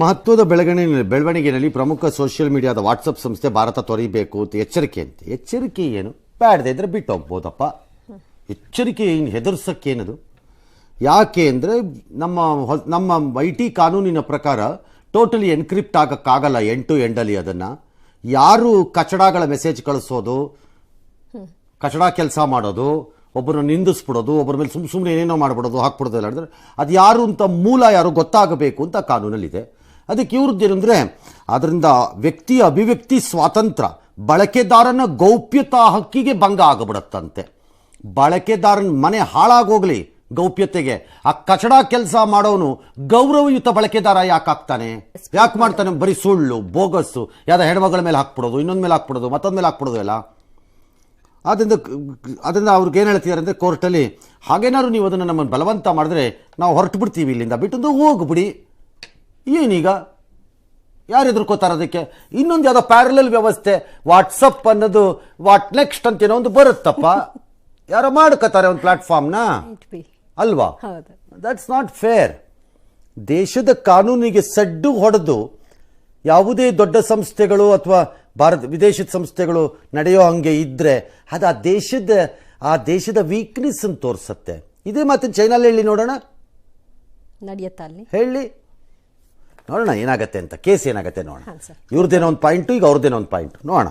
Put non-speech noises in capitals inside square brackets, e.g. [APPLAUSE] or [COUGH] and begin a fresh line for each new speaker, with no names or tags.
ಮಹತ್ವದ ಬೆಳವಣಿಗೆ ಬೆಳವಣಿಗೆಯಲ್ಲಿ ಪ್ರಮುಖ ಸೋಷಿಯಲ್ ಮೀಡಿಯಾದ ವಾಟ್ಸಪ್ ಸಂಸ್ಥೆ ಭಾರತ ತೊರೆಯಬೇಕು ಅಂತ ಎಚ್ಚರಿಕೆ ಅಂತ. ಎಚ್ಚರಿಕೆ ಏನು? ಬ್ಯಾಡದೆ ಇದ್ರೆ ಬಿಟ್ಟು ಹೋಗ್ಬೋದಪ್ಪ ಎಚ್ಚರಿಕೆ ಏನು ಹೆದರ್ಸಕ್ಕೇನದು? ಯಾಕೆ ಅಂದರೆ ನಮ್ಮ ನಮ್ಮ ಐ ಟಿ ಕಾನೂನಿನ ಪ್ರಕಾರ ಟೋಟಲಿ ಎನ್ಕ್ರಿಪ್ಟ್ ಆಗೋಕ್ಕಾಗಲ್ಲ ಎಂಟು ಎಂಡಲ್ಲಿ ಅದನ್ನು. ಯಾರು ಕಚಡಗಳ ಮೆಸೇಜ್ ಕಳಿಸೋದು? ಕಚಡ ಕೆಲಸ ಮಾಡೋದು? ಒಬ್ಬರನ್ನ ನಿಂದಿಸ್ಬಿಡೋದು? ಒಬ್ಬರ ಮೇಲೆ ಸುಮ್ಮ ಸುಮ್ಮನೆ ಏನೇನೋ ಮಾಡ್ಬಿಡೋದು, ಹಾಕ್ಬಿಡೋದು ಹೇಳಿದ್ರೆ ಅದು ಯಾರು ಅಂತ ಮೂಲ ಯಾರು ಗೊತ್ತಾಗಬೇಕು ಅಂತ ಕಾನೂನಲ್ಲಿದೆ. ಅದಕ್ಕೆ ಇವ್ರದ್ದು ಏನಂದರೆ ಅದರಿಂದ ವ್ಯಕ್ತಿಯ ಅಭಿವ್ಯಕ್ತಿ ಸ್ವಾತಂತ್ರ್ಯ ಬಳಕೆದಾರನ ಗೌಪ್ಯತಾ ಹಕ್ಕಿಗೆ ಭಂಗ ಆಗಬಿಡತ್ತಂತೆ. ಬಳಕೆದಾರನ ಮನೆ ಹಾಳಾಗೋಗ್ಲಿ ಗೌಪ್ಯತೆಗೆ. ಆ ಕಚಡ ಕೆಲಸ ಮಾಡೋನು ಗೌರವಯುತ ಬಳಕೆದಾರ ಯಾಕೆ ಆಗ್ತಾನೆ? ಯಾಕೆ ಮಾಡ್ತಾನೆ? ಬರೀ ಸುಳ್ಳು, ಬೋಗಸ್ಸು, ಯಾವ್ದು ಹೆಣ್ಮಗಳ ಮೇಲೆ ಹಾಕ್ಬಿಡೋದು, ಇನ್ನೊಂದು ಮೇಲೆ ಹಾಕ್ಬಿಡೋದು, ಮತ್ತೊಂದು ಮೇಲೆ ಹಾಕ್ಬಿಡೋದು ಎಲ್ಲ. ಅದರಿಂದ ಅದರಿಂದ ಅವ್ರಿಗೆ ಏನು ಹೇಳ್ತಿದ್ದಾರೆ ಅಂದರೆ ಕೋರ್ಟಲ್ಲಿ ಹಾಗೇನಾದ್ರು ನೀವು ಅದನ್ನು ನಮ್ಮನ್ನು ಬಲವಂತ ಮಾಡಿದ್ರೆ ನಾವು ಹೊರಟು ಬಿಡ್ತೀವಿ ಇಲ್ಲಿಂದ ಬಿಟ್ಟು ಹೋಗ್ಬಿಡಿ. ಏನೀಗ? ಯಾರು ಎದುರ್ಕೋತಾರೆ ಅದಕ್ಕೆ? ಇನ್ನೊಂದು ಯಾವುದೋ ಪ್ಯಾರಲಲ್ ವ್ಯವಸ್ಥೆ ವಾಟ್ಸಪ್ ಅನ್ನೋದು ವಾಟ್ ನೆಕ್ಸ್ಟ್ ಅಂತ ಏನೋ ಒಂದು ಬರುತ್ತಪ್ಪ. [LAUGHS] ಯಾರೋ ಮಾಡ್ಕೋತಾರೆ ಒಂದು ಪ್ಲಾಟ್ಫಾರ್ಮ್ನ. ಅಲ್ವಾ? ದಟ್ಸ್ ನಾಟ್ ಫೇರ್ ದೇಶದ ಕಾನೂನಿಗೆ ಸಡ್ಡು ಹೊಡೆದು ಯಾವುದೇ ದೊಡ್ಡ ಸಂಸ್ಥೆಗಳು ಅಥವಾ ಭಾರತ ವಿದೇಶದ ಸಂಸ್ಥೆಗಳು ನಡೆಯೋ ಹಂಗೆ ಇದ್ದರೆ ಅದು ಆ ದೇಶದ ಆ ದೇಶದ ವೀಕ್ನೆಸ್ ಅಂತ ತೋರಿಸುತ್ತೆ. ಇದೇ ಮತ್ತೆ ಚೈನಲ್ಲಿ ಹೇಳಿ ನೋಡೋಣ.
ನಡೆಯುತ್ತಾ ಅಲ್ಲಿ?
ಹೇಳಿ. ನೋಡೋಣ ಏನಾಗತ್ತೆ ಅಂತ ಕೇಸ್ ಏನಾಗತ್ತೆ ನೋಡೋಣ. ಇವ್ರದ್ದೇನೋ ಒಂದು ಪಾಯಿಂಟು ಈಗ ಅವ್ರದ್ದೇನೋ ಒಂದು ಪಾಯಿಂಟ್ ನೋಡೋಣ.